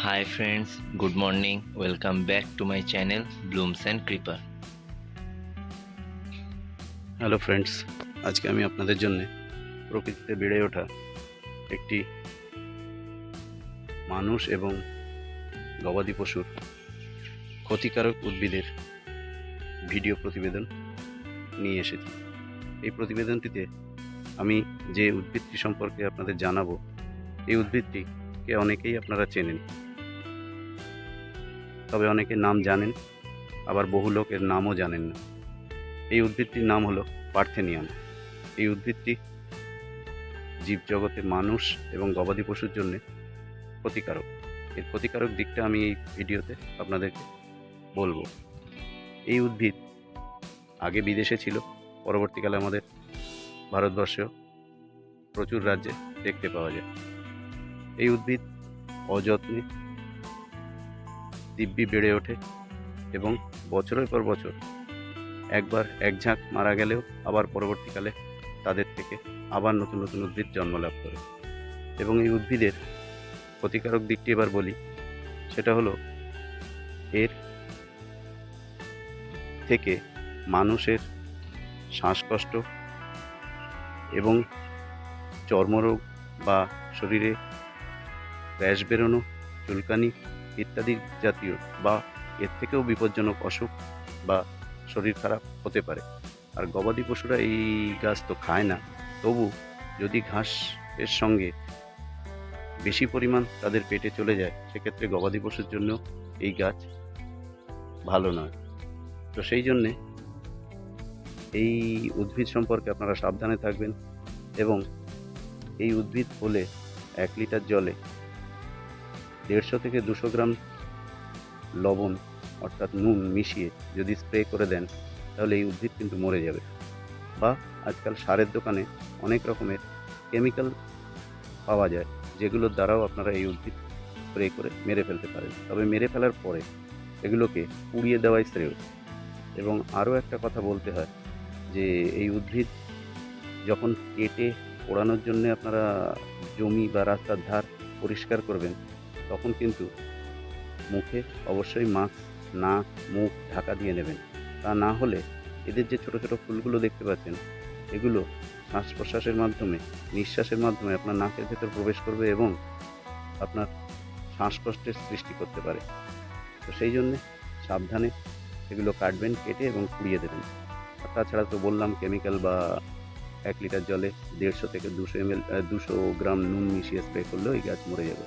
Hi friends, good morning. Welcome back to my channel Blooms and Creeper. Hello friends আজকে আমি আপনাদের জন্য প্রকৃতিতে বেড়ে ওঠা একটি মানুষ এবং গবাদি পশুর ক্ষতিকারক উদ্ভিদের ভিডিও প্রতিবেদন নিয়ে এসেছি এই প্রতিবেদনটিতে আমি যে উদ্ভিদটি সম্পর্কে আপনাদের জানাব এই উদ্ভিদটিকে অনেকেই আপনারা চেনেন তবে অনেকে নাম জানেন, আবার বহু লোক এর নামও জানেন না। এই উদ্ভিদটির নাম হলো পার্থেনিয়াম। এই উদ্ভিদটি জীবজগতে মানুষ এবং গবাদি পশুর জন্য ক্ষতিকারক। এর ক্ষতিকারক দিকটা আমি এই ভিডিওতে আপনাদেরকে বলব। এই উদ্ভিদ আগে বিদেশে ছিল, পরবর্তীকালে আমাদের ভারতবর্ষেও প্রচুর রাজ্যে দেখতে পাওয়া যায়। এই উদ্ভিদ অযত্নে দিব্যি বেড়ে ওঠে এবং বছরের পর বছর একবার এক ঝাঁক মারা গেলেও আবার পরবর্তীকালে তাদের থেকে আবার নতুন নতুন উদ্ভিদ জন্ম লাভ করে। এবং এই উদ্ভিদের ক্ষতিকারক দিকটি এবার বলি, সেটা হলো এর থেকে মানুষের শ্বাসকষ্ট এবং চর্মরোগ বা শরীরে র্যাশ বেরোনো, চুলকানি ইত্যাদি জাতীয় বা এর থেকেও বিপজ্জনক অসুখ বা শরীর খারাপ হতে পারে। আর গবাদি পশুরা এই গাছ তো খায় না। তবু যদি ঘাস এর সঙ্গে বেশি পরিমাণ তাদের পেটে চলে যায়, সেক্ষেত্রে গবাদি পশুর জন্য এই গাছ ভালো নয়। তো সেই জন্যে এই উদ্ভিদ সম্পর্কে আপনারা সাবধানে থাকবেন এবং এই উদ্ভিদ হলে এক লিটার জলে দেড়শো থেকে দুশো গ্রাম লবণ, অর্থাৎ নুন মিশিয়ে যদি স্প্রে করে দেন, তাহলে এই উদ্ভিদ কিন্তু মরে যাবে। বা আজকাল সারের দোকানে অনেক রকমের কেমিক্যাল পাওয়া যায়, যেগুলোর দ্বারাও আপনারা এই উদ্ভিদ স্প্রে করে মেরে ফেলতে পারেন। তবে মেরে ফেলার পরে এগুলোকে পুড়িয়ে দেওয়াই শ্রেয়। এবং আরও একটা কথা বলতে হয় যে, এই উদ্ভিদ যখন কেটে পোড়ানোর জন্য আপনারা জমি বা রাস্তার ধার পরিষ্কার করবেন তখন কিন্তু মুখে অবশ্যই মাস্ক না মুখ ঢাকা দিয়ে নেবেন। তা না হলে এদের যে ছোট ছোট ফুলগুলো দেখতে পাচ্ছেন, এগুলো শ্বাস প্রশ্বাসের মাধ্যমে, নিঃশ্বাসের মাধ্যমে আপনার নাকের ভেতর প্রবেশ করবে এবং আপনার শ্বাসকষ্টের সৃষ্টি করতে পারে। তো সেই জন্যে সাবধানে এগুলো কাটবেন, কেটে এবং পুড়িয়ে দেবেন। আর তাছাড়া তো বললাম কেমিক্যাল বা এক লিটার জলে দেড়শো থেকে দুশো এমএল দুশো গ্রাম নুন মিশিয়ে স্প্রে করলেও এই গাছ মরে যাবে।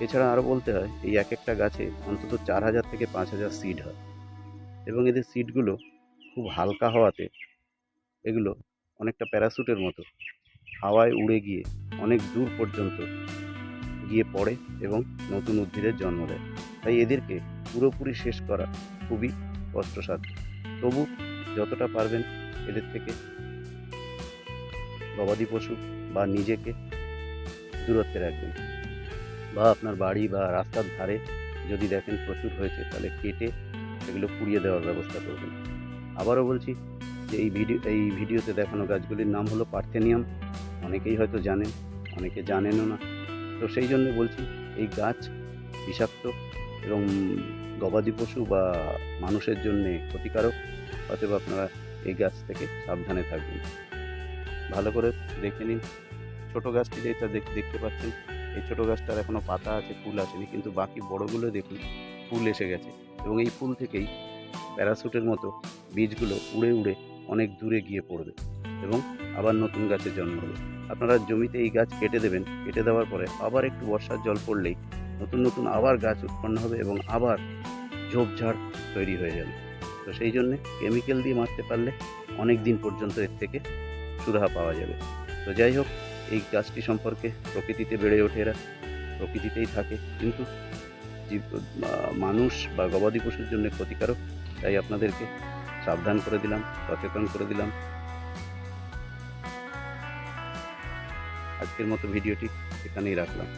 এছাড়া আরও বলতে হয়, এই এক একটা গাছে অন্তত চার হাজার থেকে পাঁচ হাজার সিড হয়। এবং এদের সিডগুলো খুব হালকা হওয়াতে এগুলো অনেকটা প্যারাসুটের মতো হাওয়ায় উড়ে গিয়ে অনেক দূর পর্যন্ত গিয়ে পড়ে এবং নতুন উদ্ভিদের জন্ম দেয়। তাই এদেরকে পুরোপুরি শেষ করা খুবই কষ্টসাধ্য। তবু যতটা পারবেন এদের থেকে গবাদি পশু বা নিজেকে দূরত্বে রাখবেন। বা আপনার বাড়ি বা রাস্তার ধারে যদি দেখেন প্রচুর হয়েছে, তাহলে কেটে এগুলো পুড়িয়ে দেওয়ার ব্যবস্থা করবেন। আবারও বলছি যে এই ভিডিও, এই ভিডিওতে দেখানো গাছগুলির নাম হলো পার্থেনিয়াম। অনেকেই হয়তো জানেন, অনেকে জানেনও না। তো সেই জন্য বলছি, এই গাছ বিষাক্ত এবং গবাদি পশু বা মানুষের জন্যে ক্ষতিকারক, অতএব আপনারা এই গাছ থেকে সাবধানে থাকবেন। ভালো করে দেখে নিন। ছোটো গাছটি যেটা দেখ- দেখতে পাচ্ছেন এই ছোটো গাছটার এখনও পাতা আছে, ফুল আসেনি, কিন্তু বাকি বড়গুলো দেখুন, ফুল এসে গেছে এবং এই ফুল থেকেই প্যারাসুটের মতো বীজগুলো উড়ে উড়ে অনেক দূরে গিয়ে পড়বে এবং আবার নতুন গাছের জন্ম হবে। আপনারা জমিতে এই গাছ কেটে দেবেন, কেটে দেওয়ার পরে আবার একটু বর্ষার জল পড়লেই নতুন নতুন আবার গাছ উৎপন্ন হবে এবং আবার ঝোপঝাড় তৈরি হয়ে যাবে। তো সেই জন্যে কেমিক্যাল দিয়ে মারতে পারলে অনেক দিন পর্যন্ত এর থেকে সুরাহা পাওয়া যাবে। তো যাই হোক এই গাছটি সম্পর্কে প্রকৃতিতে বেড়ে ওঠে এরা। প্রকৃতিতেই থাকে, কিন্তু মানুষ বা গবাদি পশুর জন্য ক্ষতিকারক। তাই আপনাদেরকে সাবধান করে দিলাম, সচেতন করে দিলাম। আজকের মতো ভিডিওটি এখানেই রাখলাম।